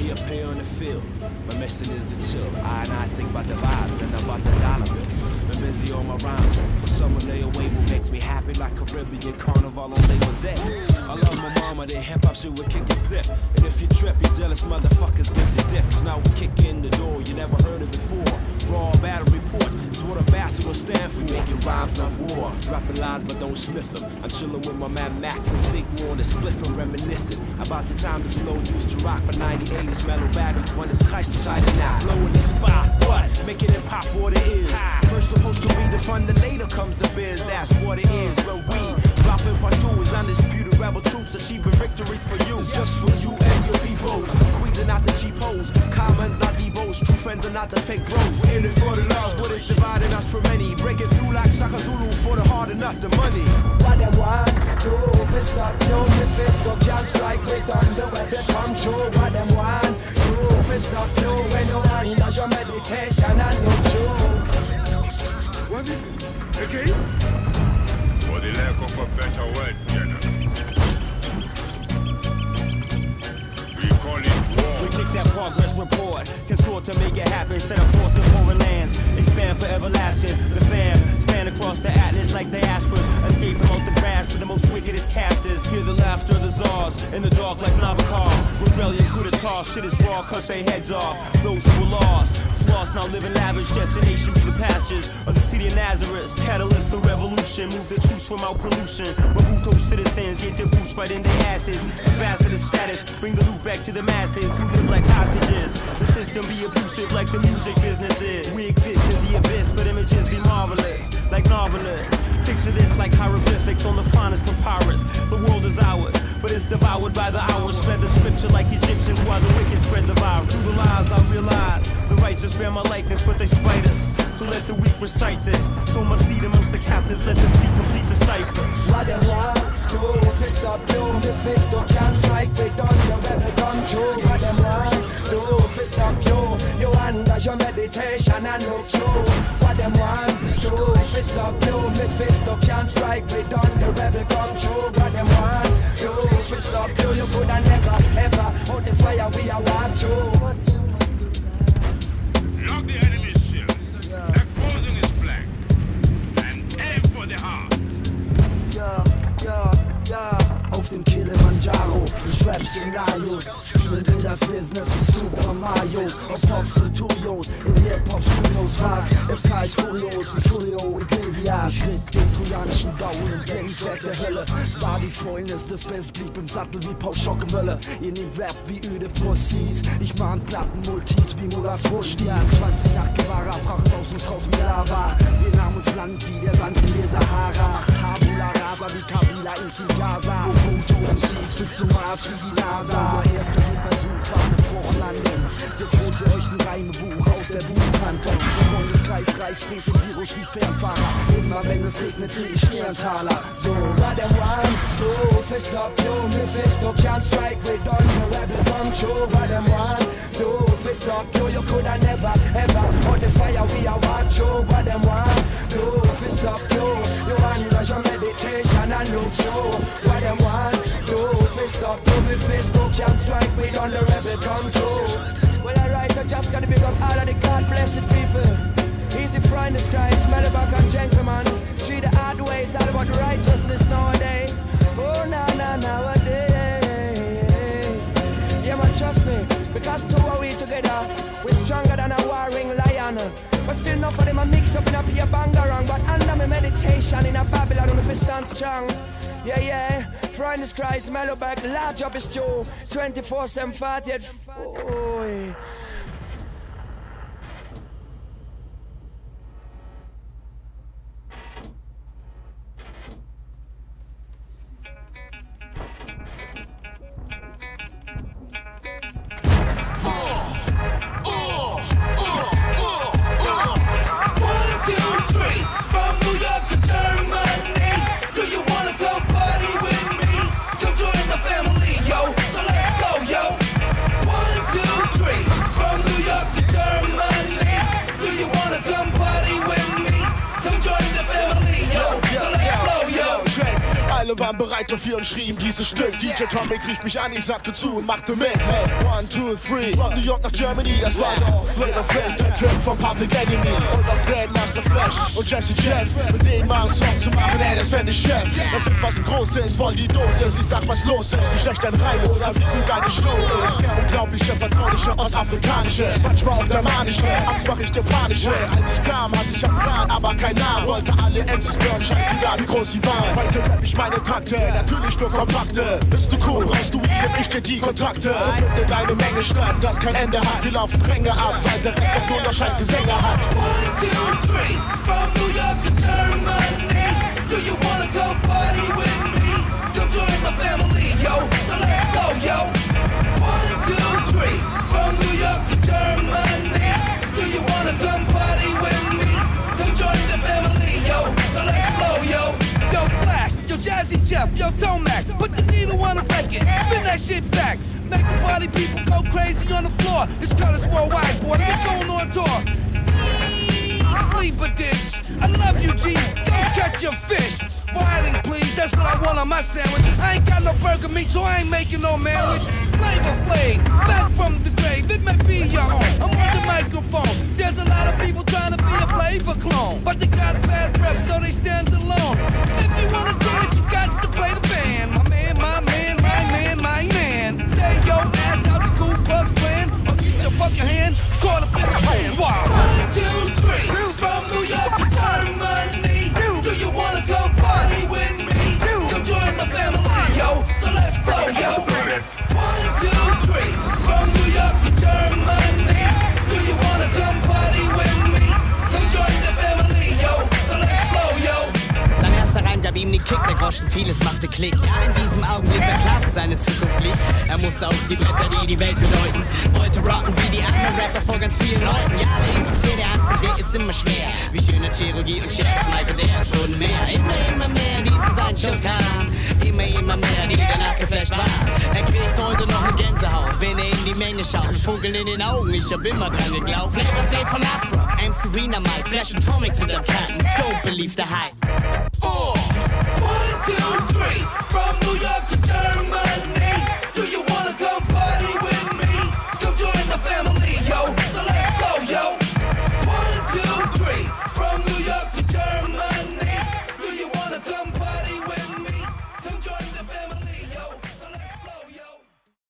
Me appear on the field. My mission is to chill. I and I think about the vibes and about the dollar bills. Been busy on my rhymes. For someone lay away what makes me happy like Caribbean carnival on Labor Day. I love my mama, the hip hop shit would kick it flip. And if you trip, you jealous motherfuckers get the dick. Cause now we kick in the door, you never heard it before. Raw battle reports what a bastard will stand for. Making rhymes, not war. Rapping lines, but don't sniff them. I'm chilling with my man Max and Sequel on the split from reminiscing about the time the flow used to rock. But 98 is mellow baggers when it's Christ decided now. Blow in the spot, what? Making it pop what it is. First supposed to be the fun, then later comes the biz. That's what it is. When we dropping part two is undisputed rebel troops achieving victories for you. It's just for you and your peoples. Queens are not the cheap hoes. Commons friends are not the fake bros. We're in it for the love, what is dividing us from many. Breaking through like Shaka Zulu for the hard enough the money. What them want do Fist up, you me fist up Can't strike with thunder when they come true What them want do Fist up, you When you want does your meditation and look true What is it? Okay? For the lack of a better word, General. We kick that progress report, consort to make it happen. Instead of port to foreign lands, expand for everlasting. The fam span across the atlas like diasporas, escape from out the grasp of the most wickedest captors. Hear the laughter of the czars in the dark like Nabokov. Rebellion coup d'etat, shit is raw, cut their heads off. Those who were lost, floss now live in lavish destination be the pastures of the city of Nazareth. Catalyst the revolution, move the truth from out pollution. Mabuto citizens get their boots right in their asses. Ambassador status, bring the loot back to the masses who live like hostages. The system be abusive like the music business is. We exist in the abyss, but images be marvelous, like novelists. Picture this like hieroglyphics on the finest papyrus. The world is ours, but it's devoured by the hours. Spread the scripture like Egyptians while the wicked spread the virus. Through the lies, I realize the righteous bear my likeness, but they spite us. So let the weak recite this. So my seed amongst the captives, let the fleet complete the cipher. What them want do Fist up, me fist up Can't strike with thunder when they come true What them want do Fist up, you You does your meditation and look true What them want Fist up, you me fist up Can't strike with thunder rebel come true What them want do Fist up, you You coulda never ever Out the fire we are walk through Lock the enemy's shield. Exposing his flank. And aim for the heart. Ja, ja, ja. Auf dem Kilimanjaro, ich rap Szenarios Spielen in das Business wie Super Marios Ob Pops und Tuyos, in Hip-Hop-Studios was? FK ist furios wie Julio Iglesias. Ich ritt den trojanischen Gaul und der Track der Hölle. Sah die Fäulnis des Best, blieb im Sattel wie Paul Schockemölle Ihr nehmt Rap wie öde Pussys Ich mahn Platten Multis wie Mullahs Rushdie 20 nach Guevara, brach aus uns raus wie Lava. Wir nahmen uns Land wie der Sand in der Sahara. Tabula Rasa wie Kabila in Kinshasa. Ubuntu MCs Stück zum Mars wie die NASA. Der erste Versuch war eine Bruchlandung. Jetzt holt ihr euch ein Reimebuch aus der Buchhandlung. Der Freundeskreis reißt den Virus wie Fernfahrer. Immer wenn es regnet, sehe ich Sterntaler. So, Padawan, du Fistock, du Mephisto, can't strike with all the rebel bomb. True, Padawan, du Fistock, you, you could have never, ever. On the fire we are one, Cho. true, Padawan, du Fistock, you, you under your meditation and loop, true. Strike with thunder, rebel come true Well alright, I just gotta big up all of the God blessed people. Easy friend is Christ, smell back and gentleman Treat the hard ways, all about righteousness nowadays. Oh, na na nowadays. Yeah man, trust me, because two are we together We're stronger than a warring lion But still enough of them a mix up in a peer bangarang. But under my meditation in a Babylon, on the stand strong. Yeah, yeah, friend is Christ, mellow back, large up is true. 24 7 48 Oh, yeah. Bereit dafür und schrie ihm dieses Stück. DJ Tomic rief mich an, ich sagte zu und machte mit. Hey, one, two, three, von New York nach Germany, das war doch Flavor Flav, der Typ von Public Enemy. Und auch Grandmaster Flash und Jesse Jeff, mit denen mal einen Song zu machen, ey, das fände ich Chef. Das ist was Großes, voll die Dose, sie sagt, was los ist, wie schlecht dein Reim oder wie gut deine Show ist. Der unglaubliche, vertrauliche, ostafrikanische, manchmal auch der manische, Angst mach ich dir panische. Als ich kam, hatte ich einen Plan, aber kein Namen, wollte alle MCs burnen, scheißegal wie groß sie waren. Heute rap ich meine Takte, natürlich nur kompakte. Bist du cool, brauchst du nimm ich dir die Kontakte. So findet eine Menge statt, das kein Ende hat. Wir laufen Ränge ab, weil der Rest doch nur noch scheiß Gesänge hat. One, two, three, from New York to Germany. Do you wanna come party with needle on the record, spin that shit back. Make the party people go crazy on the floor. This color's worldwide, boy. We're going on tour. Sleep a dish. I love you, G. Go catch your fish. Whiting, please. That's what I want on my sandwich. I ain't got no burger meat, so I ain't making no sandwich. Flavor Flav, back from the grave. It may be your own. I'm on the microphone. There's a lot of people trying to be a flavor clone, but they got bad breath, so they stand alone. If you wanna dance, you got to play the Klick. Ja, in diesem Augenblick klar, wo seine Zukunft liegt. Er musste auf die Bretter, die die Welt bedeuten. Wollte rocken wie die anderen Rapper vor ganz vielen Leuten. Ja, der ist es hier, der Anfang, der ist immer schwer. Wie schöne Chirurgie und Scherz, Michael, der ist wurden mehr. Immer, immer mehr, die zu seinen Schuss kamen. Immer, immer mehr, die danach geflasht waren. Er kriegt heute noch eine Gänsehaut, wenn er in die Menge schaut. Ein Funkeln in den Augen, ich hab immer dran geglaubt. Flavor Flav von Afro, MC Serena Mike, Flash und Tomic sind am Karten. Don't believe the hype. One, two, three, from New York to Germany.